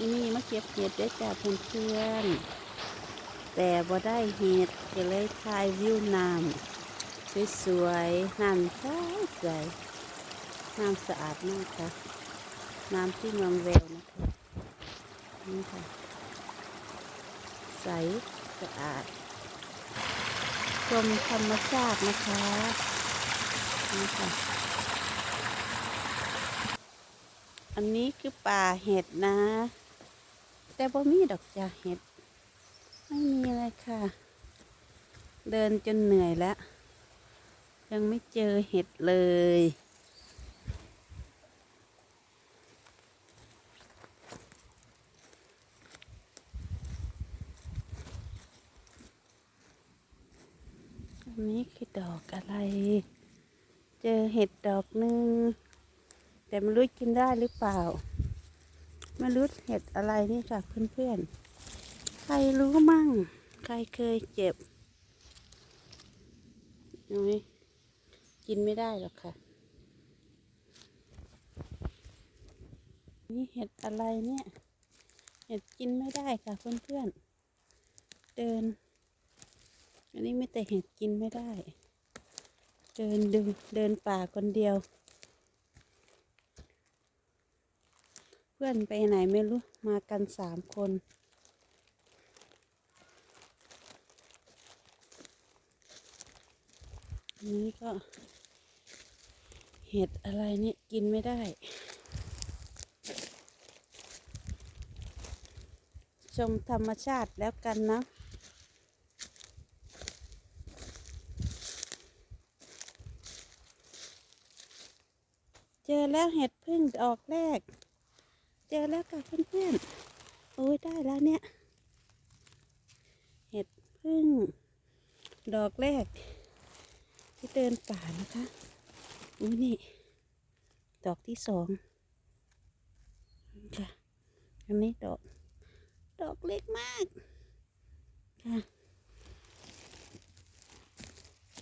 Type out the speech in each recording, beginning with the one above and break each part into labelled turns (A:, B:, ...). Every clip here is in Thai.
A: นี่มาเก็บเห็ดได้จ้าเพื่อนๆแต่บ่ได้เห็ดก็เลยถ่ายวิวน้ำสวยๆน้ำใสใสน้ำสะอาดมากค่ะ น้ำที่เมืองแววนะคะนี่ค่ะ ใสสะอาดชมธรรมชาตินะคะนี่ค่ะอันนี้คือป่าเห็ดนะ แต่บ่มีดอกจ้าเห็ด ไม่มีเลยค่ะ เดินจนเหนื่อยแล้ว ยังไม่เจอเห็ดเลยอันนี้คือดอกอะไร เจอเห็ดดอกหนึ่งแต่ไม่รู้กินได้หรือเปล่า ไม่รู้เห็ดอะไรนี่ค่ะเพื่อนๆ ใครรู้มั่ง ใครเคยเจ็บเอาไหมกินไม่ได้หรอกค่ะ นี่เห็ดอะไรเนี่ย เห็ดกินไม่ได้ค่ะเพื่อนๆ เดิน อันนี้ไม่แต่เห็ดกินไม่ได้ เดินดูเดินป่าคนเดียว พื่อนไปไหนไม่รู้ มากันสามคน นี้ก็ เห็ดอะไรเนี่ยกินไม่ได้ ชมธรรมชาติแล้วกันนะเจอแล้วเห็ดพึ่งดอกแรก เจอแล้วค่ะเพื่อนๆ โอ้ยได้แล้วเนี่ย เห็ดพึ่ง ดอกแรก ที่เดินป่านะคะอุ้นี่ ดอกที่สองค่ะอันนี้ดอก ดอกเล็กมาก ค่ะ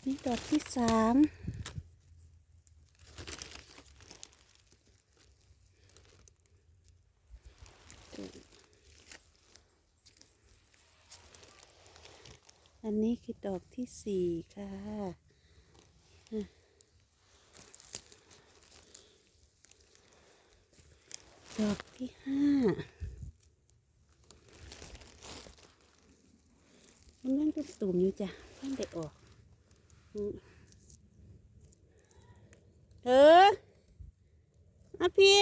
A: นี่ดอกที่สาม อันนี้คือดอกที่สี่ค่ะ ดอกที่ห้ามันนั่งตุ่มตุ่มอยู่จ้ะเพิ่งได้ออกอืมเออมาพี่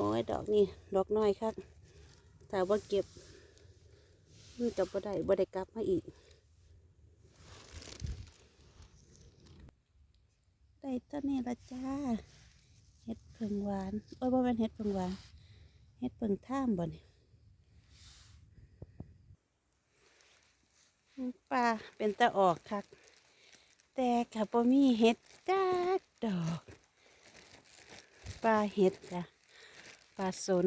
A: อ้ยดอกนี่ดอกน้อยครับถ้าว่าเก็บมันกับบ่ได้บ่ได้กลับมาอีก ได้เท่านี้ละจ้าเห็ดเพิงหวานโอ้ยบ่เป็นเห็ดเพิงหวานเห็ดเพิงท่ามบ่เนี่ยปลาเป็นตะออกคักแต่กับบ่มีเห็ดจักดอกปลาเห็ดจ้ะ ปลาสน